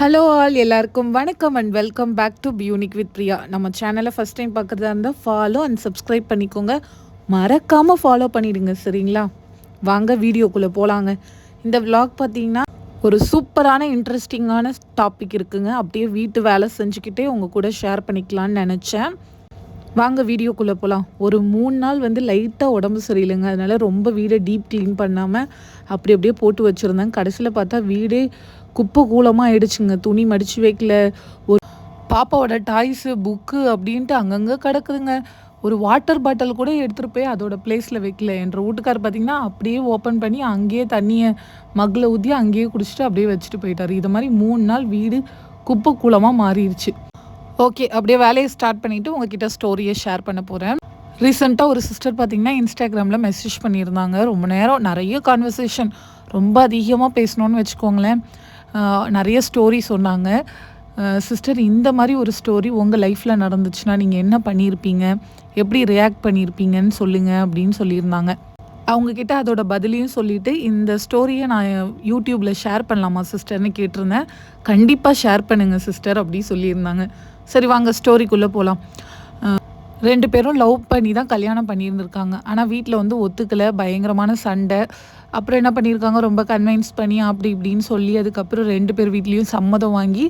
Hello all எல்லாருக்கும் வணக்கம் and welcome back to punic with Priya நம்ம சேனலை ஃபஸ்ட் டைம் பார்க்குறதா இருந்தால் ஃபாலோ அண்ட் சப்ஸ்கிரைப் பண்ணிக்கோங்க. மறக்காமல் ஃபாலோ பண்ணிடுங்க சரிங்களா? வாங்க வீடியோக்குள்ளே போகலாங்க இந்த vlog பார்த்தீங்கன்னா ஒரு சூப்பரான இன்ட்ரெஸ்டிங்கான டாபிக் இருக்குங்க. அப்படியே வீட்டு வேலை செஞ்சுக்கிட்டே உங்கள் கூட ஷேர் பண்ணிக்கலான்னு நினச்சேன். வாங்க வீடியோக்குள்ளே போகலாம் ஒரு மூணு நாள் வந்து லைட்டாக உடம்பு சரியில்லைங்க. அதனால் ரொம்ப வீடை டீப் க்ளீன் பண்ணாமல் அப்படி அப்படியே போட்டு வச்சுருந்தேன். கடைசியில் பார்த்தா வீடே குப்பை கூலமாக ஆயிடுச்சுங்க. துணி மடித்து வைக்கல. ஒரு பாப்பாவோட டாய்ஸு புக்கு அப்படின்ட்டு அங்கங்கே கிடக்குதுங்க. ஒரு வாட்டர் பாட்டில் கூட எடுத்துகிட்டு போய் அதோட பிளேஸில் வைக்கல. என்ற வீட்டுக்கார் பார்த்தீங்கன்னா அப்படியே ஓப்பன் பண்ணி அங்கேயே தண்ணியை மகளை ஊற்றி அங்கேயே குடிச்சிட்டு அப்படியே வச்சுட்டு போயிட்டார். இது மாதிரி மூணு நாள் வீடு குப்பை கூலமாக மாறிடுச்சு. ஓகே அப்படியே வேலையை ஸ்டார்ட் பண்ணிவிட்டு உங்ககிட்ட ஸ்டோரியை ஷேர் பண்ண போகிறேன் ரீசெண்டாக ஒரு சிஸ்டர் பார்த்தீங்கன்னா இன்ஸ்டாகிராமில் மெசேஜ் பண்ணியிருந்தாங்க. ரொம்ப நேரம் நிறைய கான்வர்சேஷன் ரொம்ப அதிகமாக பேசணும்னு வச்சுக்கோங்களேன். நிறைய ஸ்டோரி சொன்னாங்க. சிஸ்டர் இந்த மாதிரி ஒரு ஸ்டோரி உங்கள் லைஃப்பில் நடந்துச்சுன்னா நீங்கள் என்ன பண்ணியிருப்பீங்க? எப்படி ரியாக்ட் பண்ணியிருப்பீங்கன்னு சொல்லுங்கள் அப்படின்னு சொல்லியிருந்தாங்க. அவங்கக்கிட்ட அதோட பதிலையும் சொல்லிவிட்டு இந்த ஸ்டோரியை நான் யூடியூப்பில் ஷேர் பண்ணலாமா சிஸ்டர்னு கேட்டிருந்தேன். கண்டிப்பாக ஷேர் பண்ணுங்கள் சிஸ்டர் அப்படி சொல்லியிருந்தாங்க. சரி வாங்க ஸ்டோரிக்குள்ளே போகலாம் ரெண்டு பேரும் லவ் பண்ணி தான் கல்யாணம் பண்ணியிருந்திருக்காங்க. ஆனால் வீட்டில் வந்து ஒத்துக்கலை பயங்கரமான சண்டை. அப்புறம் என்ன பண்ணியிருக்காங்க? ரொம்ப கன்வின்ஸ் பண்ணி அப்படி இப்படின்னு சொல்லி அதுக்கப்புறம் ரெண்டு பேர் வீட்லேயும் சம்மதம் வாங்கி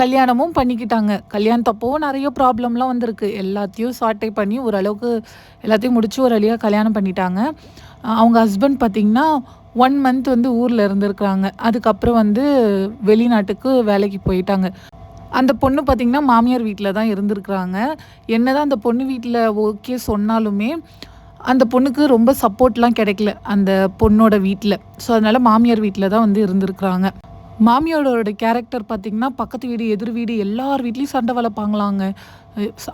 கல்யாணமும் பண்ணிக்கிட்டாங்க. கல்யாணத்தப்போ நிறைய ப்ராப்ளம்லாம் வந்திருக்கு. எல்லாத்தையும் சார்ட்டை பண்ணி ஓரளவுக்கு எல்லாத்தையும் முடிச்சு ஒரு வழியாக கல்யாணம் பண்ணிட்டாங்க. அவங்க ஹஸ்பண்ட் பார்த்திங்கன்னா ஒன் மந்த் வந்து ஊரில் இருந்திருக்கிறாங்க. அதுக்கப்புறம் வந்து வெளிநாட்டுக்கு வேலைக்கு போயிட்டாங்க. அந்த பொண்ணு பார்த்திங்கன்னா மாமியார் வீட்டில் தான் இருந்திருக்கிறாங்க. என்னதான் அந்த பொண்ணு வீட்டில் ஓகே சொன்னாலுமே அந்த பொண்ணுக்கு ரொம்ப சப்போர்ட்லாம் கிடைக்கல அந்த பொண்ணோட வீட்டில் ஸோ அதனால் மாமியார் வீட்டில் தான் வந்து இருந்திருக்கிறாங்க. மாமியாரோட கேரக்டர் பார்த்திங்கன்னா பக்கத்து வீடு எதிர் வீடு எல்லார் வீட்லேயும் சண்டை வளர்ப்பாங்களாங்க.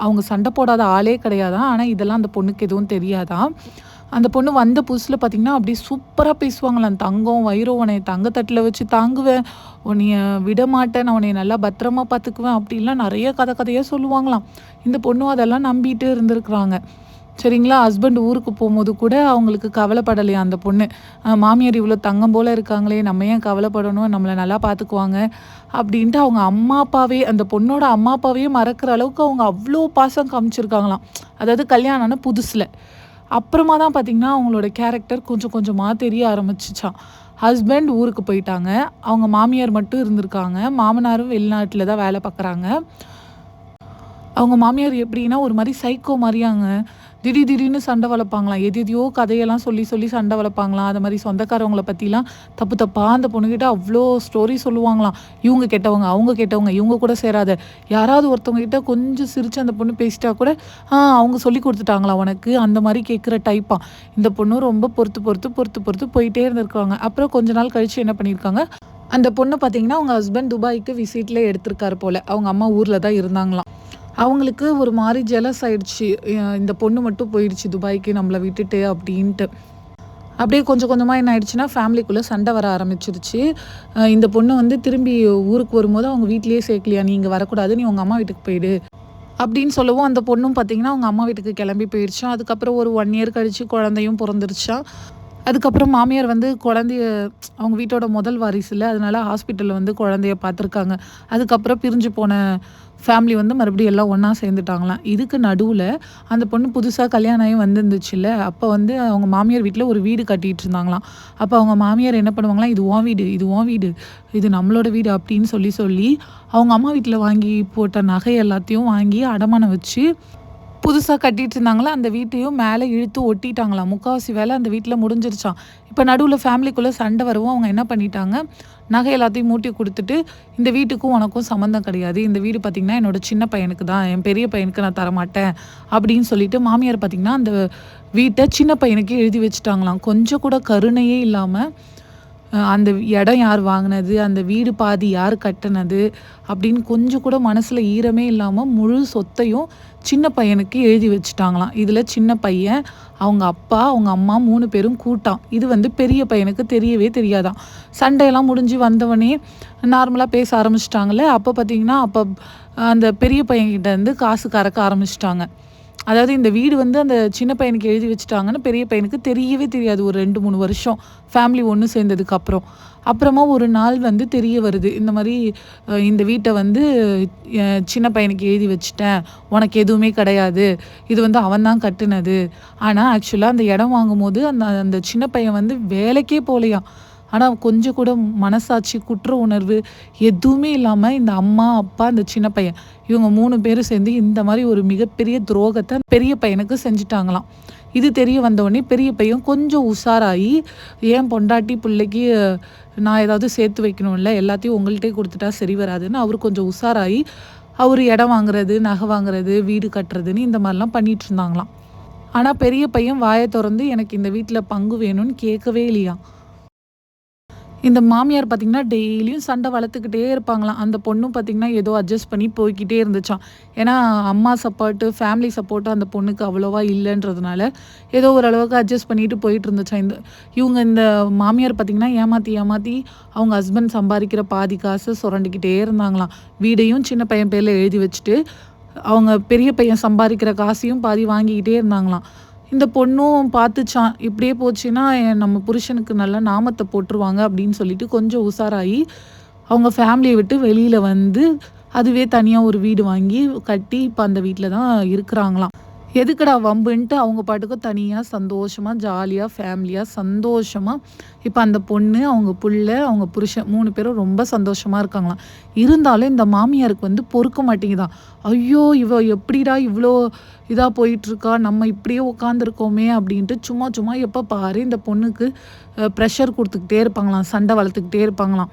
அவங்க சண்டை போடாத ஆளே கிடையாதான். ஆனால் இதெல்லாம் அந்த பொண்ணுக்கு எதுவும் தெரியாதான். அந்த பொண்ணு வந்த புதுசில் பார்த்திங்கன்னா அப்படியே சூப்பராக பேசுவாங்களாம். தங்கம் வைரம் உனைய தங்கத்தட்டில் வச்சு தாங்குவேன். உன்னைய விட மாட்டேன் நான் உன்னைய நல்லா பத்திரமா பார்த்துக்குவேன் அப்படின்லாம் நிறைய கதை கதையாக சொல்லுவாங்களாம். இந்த பொண்ணும் அதெல்லாம் நம்பிட்டு இருந்திருக்கிறாங்க. சரிங்களா? ஹஸ்பண்ட் ஊருக்கு போகும்போது கூட அவங்களுக்கு கவலைப்படலையா அந்த பொண்ணு? மாமியார் இவ்வளோ தங்கம் போல் இருக்காங்களே. நம்ம ஏன் கவலைப்படணும்? நம்மளை நல்லா பார்த்துக்குவாங்க அப்படின்ட்டு அவங்க அம்மா அப்பாவே அந்த பொண்ணோட அம்மா அப்பாவே மறக்கிற அளவுக்கு அவங்க அவ்வளோ பாசம் காமிச்சிருக்காங்களாம். அதாவது கல்யாணம்னு புதுசில். அப்புறமா தான் பார்த்திங்கன்னா அவங்களோட கேரக்டர் கொஞ்சம் கொஞ்சமாக தெரிய ஆரம்பிச்சிச்சான் ஹஸ்பண்ட் ஊருக்கு போயிட்டாங்க. அவங்க மாமியார் மட்டும் இருந்திருக்காங்க. மாமனாரும் வெளிநாட்டில் தான் வேலை பார்க்குறாங்க. அவங்க மாமியார் எப்படின்னா ஒரு மாதிரி சைக்கோ மாதிரியாங்க. திடீர் திடீர்னு சண்டை வளர்ப்பாங்களாம். எது எதையோ கதையெல்லாம் சொல்லி சொல்லி சண்டை வளர்ப்பாங்களாம். அது மாதிரி சொந்தக்காரவங்களை பற்றிலாம் தப்பு தப்பாக அந்த பொண்ணுக்கிட்ட அவ்வளோ ஸ்டோரி சொல்லுவாங்களாம். இவங்க கெட்டவங்க அவங்க கெட்டவங்க இவங்க கூட சேராத. யாராவது ஒருத்தவங்க கிட்ட கொஞ்சம் சிரித்து அந்த பொண்ணு பேசிட்டா கூட ஆ அவங்க சொல்லி கொடுத்துட்டாங்களா உனக்கு. அந்த மாதிரி கேட்குற டைப்பாக இந்த பொண்ணும் ரொம்ப பொறுத்து பொறுத்து பொறுத்து பொறுத்து போயிட்டே இருந்திருக்காங்க. அப்புறம் கொஞ்ச நாள் கழித்து என்ன பண்ணியிருக்காங்க? அந்த பொண்ணு பார்த்தீங்கன்னா அவங்க ஹஸ்பண்ட் துபாய்க்கு விசிட்ல எடுத்திருக்காரு போல. அவங்க அம்மா ஊரில் தான் இருந்தாங்களாம். அவங்களுக்கு ஒரு மாதிரி ஜெலஸ் ஆயிடுச்சு. இந்த பொண்ணு மட்டும் போயிடுச்சு துபாய்க்கு நம்மளை விட்டுட்டு அப்படின்ட்டு. அப்படியே கொஞ்சம் கொஞ்சமாக என்ன ஆயிடுச்சுன்னா ஃபேமிலிக்குள்ளே சண்டை வர ஆரம்பிச்சிருச்சு. இந்த பொண்ணு வந்து திரும்பி ஊருக்கு வரும்போது அவங்க வீட்லேயே சேர்க்கலையா நீ இங்கே வரக்கூடாது நீ உங்கள் அம்மா வீட்டுக்கு போயிடு. அப்படின்னு சொல்லவும் அந்த பொண்ணும் பார்த்தீங்கன்னா அவங்க அம்மா வீட்டுக்கு கிளம்பி போயிடுச்சான் அதுக்கப்புறம் ஒரு ஒன் இயர் கழித்து குழந்தையும் பிறந்துருச்சான் அதுக்கப்புறம் மாமியார் வந்து குழந்தைய அவங்க வீட்டோட முதல் வாரிசுல அதனால ஹாஸ்பிட்டலில் வந்து குழந்தைய பார்த்துருக்காங்க அதுக்கப்புறம் பிரிஞ்சு போன ஃபேமிலி வந்து மறுபடியும் எல்லாம் ஒன்றா சேர்ந்துட்டாங்களாம். இதுக்கு நடுவில் அந்த பொண்ணு புதுசாக கல்யாணம் ஆகி வந்துருந்துச்சுல்ல அப்போ வந்து அவங்க மாமியார் வீட்டில் ஒரு வீடு கட்டிட்டு இருந்தாங்களாம் அப்போ அவங்க மாமியார் என்ன பண்ணுவாங்களாம் இது ஓன் வீடு இது ஓன் வீடு இது நம்மளோட வீடு அப்படின்னு சொல்லி சொல்லி அவங்க அம்மா வீட்டில் வாங்கி போட்ட நகை எல்லாத்தையும் வாங்கி அடமானம் வச்சு புதுசாக கட்டிகிட்டு இருந்தாங்களா? அந்த வீட்டையும் மேலே இழுத்து ஒட்டிட்டாங்களாம் முக்கால்வாசி வேலை அந்த வீட்டில் முடிஞ்சிருச்சான் இப்போ நடுவில் ஃபேமிலிக்குள்ளே சண்டை வரவும். அவங்க என்ன பண்ணிட்டாங்க? நகை எல்லாத்தையும் மூட்டி கொடுத்துட்டு இந்த வீட்டுக்கும் உனக்கும் சம்மந்தம் கிடையாது. இந்த வீடு பார்த்திங்கன்னா என்னோட சின்ன பையனுக்கு தான். என் பெரிய பையனுக்கு நான் தரமாட்டேன். அப்படின்னு சொல்லிட்டு மாமியார் பார்த்திங்கன்னா அந்த வீட்டை சின்ன பையனுக்கு எழுதி வச்சுட்டாங்களாம். கொஞ்சம் கூட கருணையே இல்லாமல் அந்த இடம் யார் வாங்கினது? அந்த வீடு பாதி யார் கட்டினது? அப்படின்னு கொஞ்சம் கூட மனசில் ஈரமே இல்லாமல் முழு சொத்தையும் சின்ன பையனுக்கு எழுதி வச்சுட்டாங்களாம். இதில் சின்ன பையன் அவங்க அப்பா அவங்க அம்மா மூணு பேரும் கூட்டான். இது வந்து பெரிய பையனுக்கு தெரியவே தெரியாதான். சண்டையெல்லாம் முடிஞ்சு வந்தவனே நார்மலாக பேச ஆரம்பிச்சிட்டாங்களே அப்போ பார்த்தீங்கன்னா அப்போ அந்த பெரிய பையன்கிட்ட இருந்து காசு கறக்க ஆரம்பிச்சிட்டாங்க. அதாவது இந்த வீடு வந்து அந்த சின்ன பையனுக்கு எழுதி வச்சுட்டாங்கன்னு பெரிய பையனுக்கு தெரியவே தெரியாது. ஒரு ரெண்டு மூணு வருஷம் ஃபேமிலி ஒன்று சேர்ந்ததுக்கு அப்புறம். அப்புறமா ஒரு நாள் வந்து தெரிய வருது. இந்த மாதிரி இந்த வீட்டை வந்து சின்ன பையனுக்கு எழுதி வச்சுட்டேன். உனக்கு எதுவுமே கிடையாது. இது வந்து அவன் தான் கட்டுனது. ஆனால் ஆக்சுவலாக அந்த இடம் வாங்கும்போது அந்த அந்த சின்ன பையன் வந்து வேலைக்கே போகலையாம் ஆனால் கொஞ்சம் கூட மனசாட்சி குற்ற உணர்வு எதுவுமே இல்லாமல் இந்த அம்மா அப்பா இந்த சின்ன பையன் இவங்க மூணு பேரும் சேர்ந்து இந்த மாதிரி ஒரு மிகப்பெரிய துரோகத்தை பெரிய பையனுக்கு செஞ்சுட்டாங்களாம். இது தெரிய வந்தோடனே பெரிய பையன் கொஞ்சம் உஷாராகி ஏன் பொண்டாட்டி பிள்ளைக்கு நான் ஏதாவது சேர்த்து வைக்கணும்ல? எல்லாத்தையும் உங்கள்கிட்டே கொடுத்துட்டா சரி வராதுன்னு அவர் கொஞ்சம் உஷாராகி அவர் இடம் வாங்குறது நகை வாங்குறது வீடு கட்டுறதுன்னு இந்த மாதிரிலாம் பண்ணிட்டு இருந்தாங்களாம். ஆனால் பெரிய பையன் வாயை திறந்து எனக்கு இந்த வீட்டில் பங்கு வேணும்னு கேட்கவே இல்லையா இந்த மாமியார் பார்த்திங்கன்னா டெய்லியும் சண்டை வளர்த்துக்கிட்டே இருப்பாங்களாம். அந்த பொண்ணும் பார்த்திங்கன்னா ஏதோ அட்ஜஸ்ட் பண்ணி போய்க்கிட்டே இருந்துச்சான் ஏன்னா அம்மா சப்போர்ட்டு ஃபேமிலி சப்போர்ட்டு அந்த பொண்ணுக்கு அவ்வளோவா இல்லைன்றதுனால ஏதோ ஓரளவுக்கு அட்ஜஸ்ட் பண்ணிட்டு போயிட்டு இருந்துச்சான் இந்த இவங்க இந்த மாமியார் பார்த்திங்கன்னா ஏமாற்றி ஏமாற்றி அவங்க ஹஸ்பண்ட் சம்பாதிக்கிற பாதி காசை சுரண்டிக்கிட்டே இருந்தாங்களாம். வீடையும் சின்ன பையன் பேரில் எழுதி வச்சுட்டு அவங்க பெரிய பையன் சம்பாதிக்கிற காசையும் பாதி வாங்கிக்கிட்டே இருந்தாங்களாம். இந்த பொண்ணும் பார்த்துச்சான் இப்படியே போச்சுன்னா என் நம்ம புருஷனுக்கு நல்ல நாமத்தை போட்டுருவாங்க அப்படின்னு சொல்லிட்டு கொஞ்சம் உஷாராகி அவங்க ஃபேமிலியை விட்டு வெளியில் வந்து அதுவே தனியாக ஒரு வீடு வாங்கி கட்டி இப்போ அந்த வீட்டில் தான் இருக்கிறாங்களாம். எதுக்குடா வம்புன்ட்டு அவங்க பாட்டுக்கு தனியாக சந்தோஷமாக ஜாலியாக ஃபேமிலியாக சந்தோஷமாக இப்போ அந்த பொண்ணு அவங்க புள்ள அவங்க புருஷன் மூணு பேரும் ரொம்ப சந்தோஷமாக இருக்காங்களாம். இருந்தாலும் இந்த மாமியாருக்கு வந்து பொறுக்க மாட்டேங்குதான் ஐயோ இவ எப்படிடா இவ்வளோ இதாக போயிட்டுருக்கா நம்ம இப்படியே உட்காந்துருக்கோமே அப்படின்ட்டு சும்மா சும்மா எப்போ பாரு இந்த பொண்ணுக்கு ப்ரெஷர் கொடுத்துக்கிட்டே இருப்பாங்களாம். சண்டை வளர்த்துக்கிட்டே இருப்பாங்களாம்.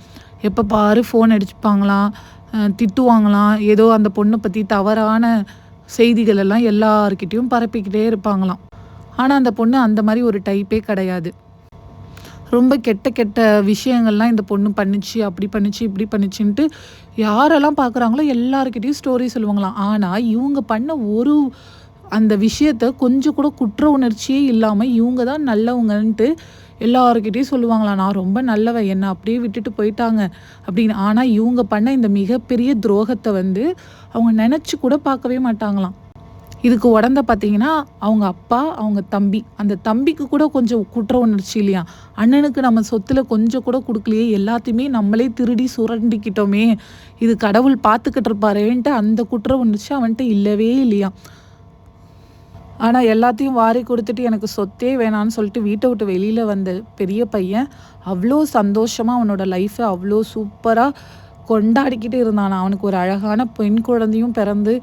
எப்போ பாரு ஃபோன் அடிச்சுப்பாங்களாம் திட்டுவாங்களாம். ஏதோ அந்த பொண்ணை பற்றி தவறான செய்திகள் எல்லாம் எல்லார்கிட்டயும் பரப்பிக்கிட்டே இருப்பாங்களாம். ஆனால் அந்த பொண்ணு அந்த மாதிரி ஒரு டைப்பே கிடையாது. ரொம்ப கெட்ட கெட்ட விஷயங்கள்லாம் இந்த பொண்ணு பண்ணுச்சு அப்படி பண்ணுச்சு இப்படி பண்ணிச்சுன்ட்டு யாரெல்லாம் பார்க்குறாங்களோ எல்லாருக்கிட்டையும் ஸ்டோரி சொல்லுவாங்களாம். ஆனால் இவங்க பண்ண ஒரு அந்த விஷயத்த கொஞ்சம் கூட குற்ற உணர்ச்சியே இல்லாமல் இவங்க தான் நல்லவங்கன்ட்டு எல்லாருக்கிட்டையும் சொல்லுவாங்களாம் நான் ரொம்ப நல்லவன் என்னை அப்படியே விட்டுட்டு போயிட்டாங்க. அப்படின்னு. ஆனால் இவங்க பண்ண இந்த மிகப்பெரிய துரோகத்தை வந்து அவங்க நினச்சி கூட பார்க்கவே மாட்டாங்களாம். இதுக்கு உடந்த பார்த்தீங்கன்னா அவங்க அப்பா அவங்க தம்பி. அந்த தம்பிக்கு கூட கொஞ்சம் குற்ற உணர்ச்சி இல்லையா? அண்ணனுக்கு நம்ம சொத்துல கொஞ்சம் கூட கொடுக்கலையே எல்லாத்தையுமே நம்மளே திருடி சுரண்டிக்கிட்டோமே. இது கடவுள் பார்த்துக்கிட்டு இருப்பாரேன்ட்டு அந்த குற்ற உணர்ச்சி அவன்கிட்ட இல்லவே இல்லையா? ஆனால் எல்லாத்தையும் வாரி கொடுத்துட்டு எனக்கு சொத்தே வேணான்னு சொல்லிட்டு வீட்டை விட்டு வெளியில் வந்த பெரிய பையன் அவ்வளோ சந்தோஷமாக அவனோட லைஃப்பை அவ்வளோ சூப்பராக கொண்டாடிக்கிட்டு இருந்தான். அவனுக்கு ஒரு அழகான பெண் குழந்தையும் பிறந்து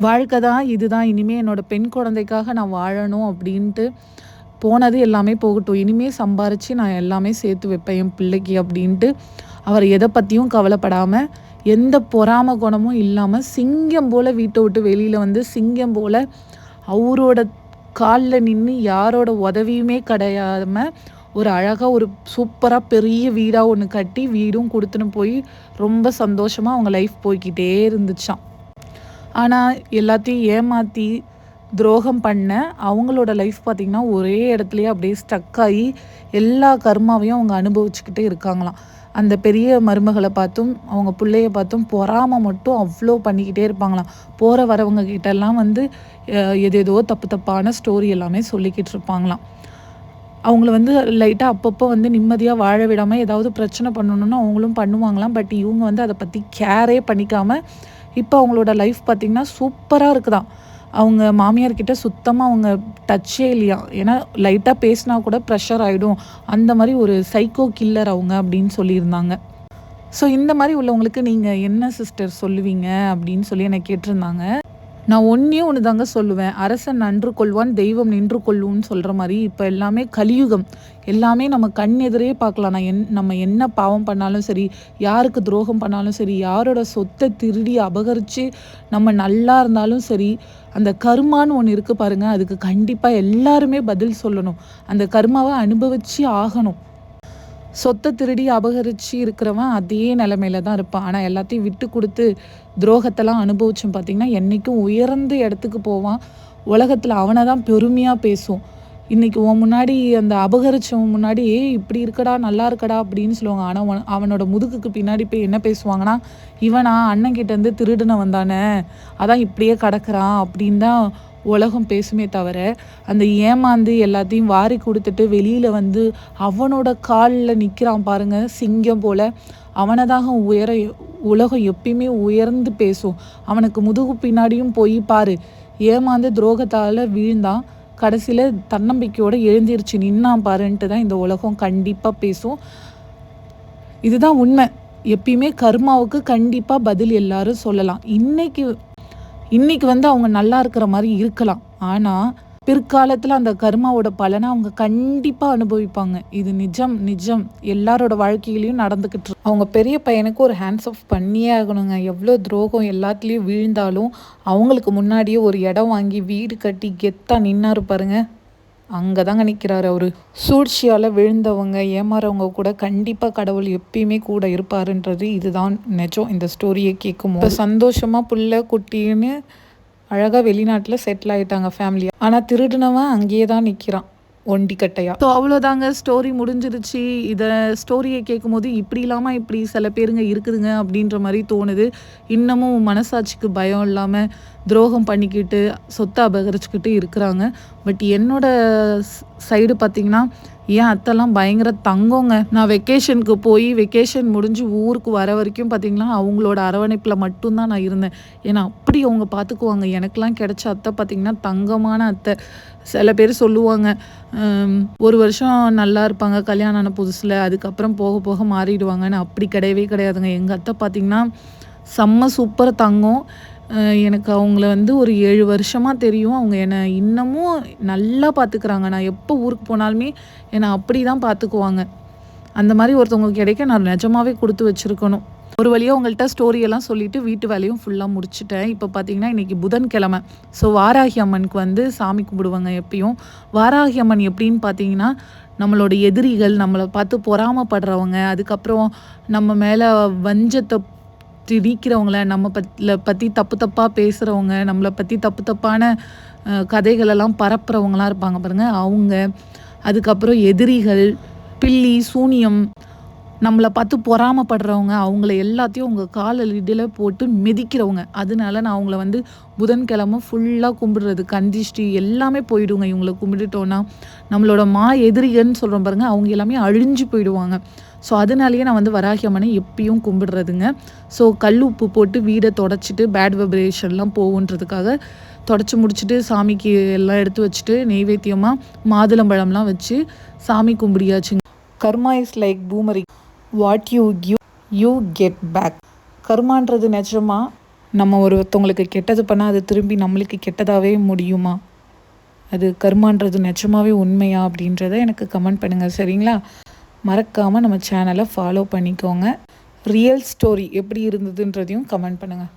வாழ்க்கை தான் இதுதான். இனிமேல் என்னோட பெண் குழந்தைக்காக நான் வாழணும் அப்படின்ட்டு போனது எல்லாமே போகட்டும். இனிமேல் சம்பாரித்து நான் எல்லாமே சேர்த்து வைப்பேன் என் பிள்ளைக்கு அப்படின்ட்டு அவர் எதை பற்றியும் கவலைப்படாமல் எந்த பொறாம குணமும் இல்லாமல் சிங்கம் போல் வீட்டை விட்டு வெளியில் வந்து சிங்கம் போல் அவரோட காலில் நின்று யாரோட உதவியுமே கிடையாம ஒரு அழகாக ஒரு சூப்பராக பெரிய வீடாக ஒன்று கட்டி வீடும் கொடுத்துன்னு போய் ரொம்ப சந்தோஷமாக அவங்க லைஃப் போய்க்கிட்டே இருந்துச்சாம். ஆனால் எல்லாத்தையும் ஏமாற்றி துரோகம் பண்ண அவங்களோட லைஃப் பார்த்திங்கன்னா ஒரே இடத்துலையே அப்படியே ஸ்டக் ஆகி எல்லா கர்மாவையும் அவங்க அனுபவிச்சுக்கிட்டே இருக்காங்களாம். அந்த பெரிய மருமகளை பார்த்தும் அவங்க பிள்ளைய பார்த்தும் பொறாமல் மட்டும் அவ்வளோ பண்ணிக்கிட்டே இருப்பாங்களாம். போகிற வரவங்க கிட்டெல்லாம் வந்து அஹ், எதேதோ தப்பு தப்பான ஸ்டோரி எல்லாமே சொல்லிக்கிட்டு இருப்பாங்களாம். அவங்கள வந்து லைட்டாக அப்பப்போ வந்து நிம்மதியாக வாழ விடாமல் ஏதாவது பிரச்சனை பண்ணணும்னு அவங்களும் பண்ணுவாங்களாம். பட் இவங்க வந்து அதை பற்றி கேரே பண்ணிக்காமல் இப்போ அவங்களோட லைஃப் பார்த்திங்கன்னா சூப்பராக இருக்குதாம். அவங்க மாமியார்கிட்ட சுத்தமாக அவங்க டச்சே இல்லையா? ஏன்னா லைட்டாக பேசினா கூட ப்ரெஷர் ஆகிடும் அந்த மாதிரி ஒரு சைக்கோ கில்லர் அவங்க அப்படின்னு சொல்லியிருந்தாங்க. ஸோ இந்த மாதிரி உள்ளவங்களுக்கு நீங்கள் என்ன சிஸ்டர் சொல்லுவீங்க அப்படின்னு சொல்லி என்னை கேட்டிருந்தாங்க. நான் ஒன்றே ஒன்று தாங்க சொல்லுவேன். அரசன் நன்று கொள்வான் தெய்வம் நின்று கொள்ளும்னு சொல்கிற மாதிரி இப்போ எல்லாமே கலியுகம். எல்லாமே நம்ம கண் எதிரே பார்க்கலாம். நான் என் நம்ம என்ன பாவம் பண்ணாலும் சரி யாருக்கு துரோகம் பண்ணாலும் சரி யாரோட சொத்தை திருடி அபகரித்து நம்ம நல்லா இருந்தாலும் சரி அந்த கர்மான்னு ஒன்று இருக்குது பாருங்கள் அதுக்கு கண்டிப்பாக எல்லாருமே பதில் சொல்லணும். அந்த கர்மாவை அனுபவிச்சு ஆகணும். சொத்தை திருடி அபகரித்து இருக்கிறவன் அதே நிலமையில தான் இருப்பான். ஆனால் எல்லாத்தையும் விட்டு கொடுத்து துரோகத்தெல்லாம் அனுபவிச்சோம் பார்த்தீங்கன்னா என்றைக்கும் உயர்ந்த இடத்துக்கு போவான். உலகத்தில் அவனை தான் பெருமையாக பேசும். இன்றைக்கி உன் முன்னாடி அந்த அபகரிச்சவன் முன்னாடி ஏ இப்படி இருக்கடா நல்லா இருக்கடா அப்படின்னு சொல்லுவாங்க. ஆனால் அவனோட முதுகுக்கு பின்னாடி போய் என்ன பேசுவாங்கன்னா இவனா அண்ணன் கிட்டேருந்து திருடுன வந்தானே அதான் இப்படியே கிடக்குறான் அப்படின்னு தான் உலகம் பேசுமே தவிர அந்த ஏமாந்து எல்லாத்தையும் வாரி கொடுத்துட்டு வெளியில் வந்து அவனோட காலில் நிற்கிறான் பாருங்க சிங்கம் போல். அவனை தான் உயர உலகம் எப்பயுமே உயர்ந்து பேசும். அவனுக்கு முதுகு பின்னாடியும் போய் பாரு. ஏமாந்து துரோகத்தால் வீழ்ந்தான். கடைசியில் தன்னம்பிக்கையோடு எழுந்திருச்சு நின்னான் பாருன்ட்டு தான் இந்த உலகம் கண்டிப்பாக பேசும். இதுதான் உண்மை. எப்பயுமே கர்மாவுக்கு கண்டிப்பாக பதில் எல்லாரும் சொல்லலாம். இன்னைக்கு இன்னைக்கு வந்து அவங்க நல்லா இருக்கிற மாதிரி இருக்கலாம். ஆனால் பிற்காலத்தில் அந்த கர்மாவோட பலனை அவங்க கண்டிப்பாக அனுபவிப்பாங்க. இது நிஜம் நிஜம். எல்லாரோட வாழ்க்கையிலையும் நடந்துக்கிட்டு அவங்க பெரிய பையனுக்கு ஒரு ஹேண்ட்ஸ் ஆஃப் பண்ணியே ஆகணுங்க. எவ்வளோ துரோகம் எல்லாத்துலேயும் வீழ்ந்தாலும் அவங்களுக்கு முன்னாடியே ஒரு இடம் வாங்கி வீடு கட்டி கெத்தாக நின்னாரு பாருங்கள் அங்கே தாங்க நிற்கிறாரு அவர் சூழ்ச்சியால் விழுந்தவங்க ஏமாறவங்க கூட கண்டிப்பாக கடவுள் எப்பயுமே கூட இருப்பாருன்றது இதுதான் நிஜம். இந்த ஸ்டோரியை கேட்கும் இப்போ சந்தோஷமாக புள்ள குட்டின்னு அழகாக வெளிநாட்டில் செட்டில் ஆகிட்டாங்க ஃபேமிலியாக ஆனால் திருடினவன் அங்கேயே தான் நிற்கிறான் ஒண்டி கட்டையா. ஸோ அவ்வளோதாங்க. ஸ்டோரி முடிஞ்சிருச்சு. இதை ஸ்டோரியை கேட்கும்போது இப்படி இல்லாமல் இப்படி சில பேருங்க இருக்குதுங்க அப்படின்ற மாதிரி தோணுது. இன்னமும் மனசாட்சிக்கு பயம் இல்லாமல் துரோகம் பண்ணிக்கிட்டு சொத்தை அபகரிச்சுக்கிட்டு இருக்கிறாங்க. பட் என்னோட சைடு பார்த்தீங்கன்னா ஏன் அத்தெல்லாம் பயங்கர தங்கங்க. நான் வெக்கேஷனுக்கு போய் வெக்கேஷன் முடிஞ்சு ஊருக்கு வர வரைக்கும் பார்த்தீங்கன்னா அவங்களோட அரவணைப்பில் மட்டும்தான் நான் இருந்தேன். ஏன்னா அப்படி அவங்க பார்த்துக்குவாங்க எனக்கெலாம் கிடைச்ச அத்தை பார்த்தீங்கன்னா தங்கமான அத்தை. சில பேர் சொல்லுவாங்க ஒரு வருஷம் நல்லா இருப்பாங்க கல்யாணம் ஆன புதுசில் அதுக்கப்புறம் போக போக மாறிடுவாங்கன்னு. அப்படி கிடையவே கிடையாதுங்க. எங்கள் அத்தை பார்த்தீங்கன்னா செம்ம சூப்பர் தங்கம். எனக்கு அவங்கள வந்து ஒரு ஏழு வருஷமாக தெரியும். அவங்க என்னை இன்னமும் நல்லா பார்த்துக்கிறாங்க நான் எப்போ ஊருக்கு போனாலுமே என்னை அப்படி தான் பார்த்துக்குவாங்க அந்த மாதிரி ஒருத்தவங்க கிடைக்க நான் நிஜமாகவே கொடுத்து வச்சுருக்கணும். ஒரு வழியாக உங்கள்கிட்ட ஸ்டோரியெல்லாம் சொல்லிட்டு வீட்டு வேலையும் ஃபுல்லாக முடிச்சுட்டேன். இப்போ பார்த்தீங்கன்னா இன்றைக்கி புதன்கிழமை. ஸோ வாராகி அம்மனுக்கு வந்து சாமி கும்பிடுவாங்க எப்பயும். வாராகி அம்மன் எப்படின்னு பார்த்தீங்கன்னா நம்மளோட எதிரிகள் நம்மளை பார்த்து பொறாமப்படுறவங்க. அதுக்கப்புறம் நம்ம மேலே வஞ்சத்தை திணிக்கிறவங்கள நம்ம பத்தில பற்றி தப்பு தப்பாக பேசுகிறவங்க நம்மளை பற்றி தப்பு தப்பான கதைகளெல்லாம் பரப்புகிறவங்களாம் இருப்பாங்க பாருங்கள் அவங்க அதுக்கப்புறம் எதிரிகள் பில்லி சூனியம் நம்மளை பார்த்து பொறாமப்படுறவங்க அவங்கள எல்லாத்தையும் உங்கள் காலில் இடையில போட்டு மிதிக்கிறவங்க. அதனால நான் அவங்கள வந்து புதன்கிழமை ஃபுல்லாக கும்பிடுறது கந்திஷ்டி எல்லாமே போயிடுங்க. இவங்களை கும்பிட்டுட்டோன்னா நம்மளோட மா எதிரிகன்னு சொல்கிறோம் பாருங்கள் அவங்க எல்லாமே அழிஞ்சு போயிடுவாங்க. ஸோ அதனாலேயே நான் வந்து வராகி அம்மனை எப்பயும் கும்பிடுறதுங்க. ஸோ கல் உப்பு போட்டு வீடை தொடச்சிட்டு பேட் வைப்ரேஷன்லாம் போகுன்றதுக்காக தொடச்சி முடிச்சுட்டு சாமிக்கு எல்லாம் எடுத்து வச்சுட்டு நெய்வேத்தியமாக மாதுளம்பழம்லாம் வச்சு சாமி கும்பிடியாச்சுங்க. Karma is like boomerang what you give you get back கர்மான்றது நிஜமாக நம்ம ஒருத்தவங்களுக்கு கெட்டது பண்ணால் அது திரும்பி நம்மளுக்கு கெட்டதாகவே முடியுமா? அது கர்மான்றது நிஜமாவே உண்மையா அப்படின்றத எனக்கு கமெண்ட் பண்ணுங்கள் சரிங்களா? மறக்காமல் நம்ம சேனலை ஃபாலோ பண்ணிக்கோங்க. ரியல் ஸ்டோரி எப்படி இருந்ததுன்றதையும் கமெண்ட் பண்ணுங்கள்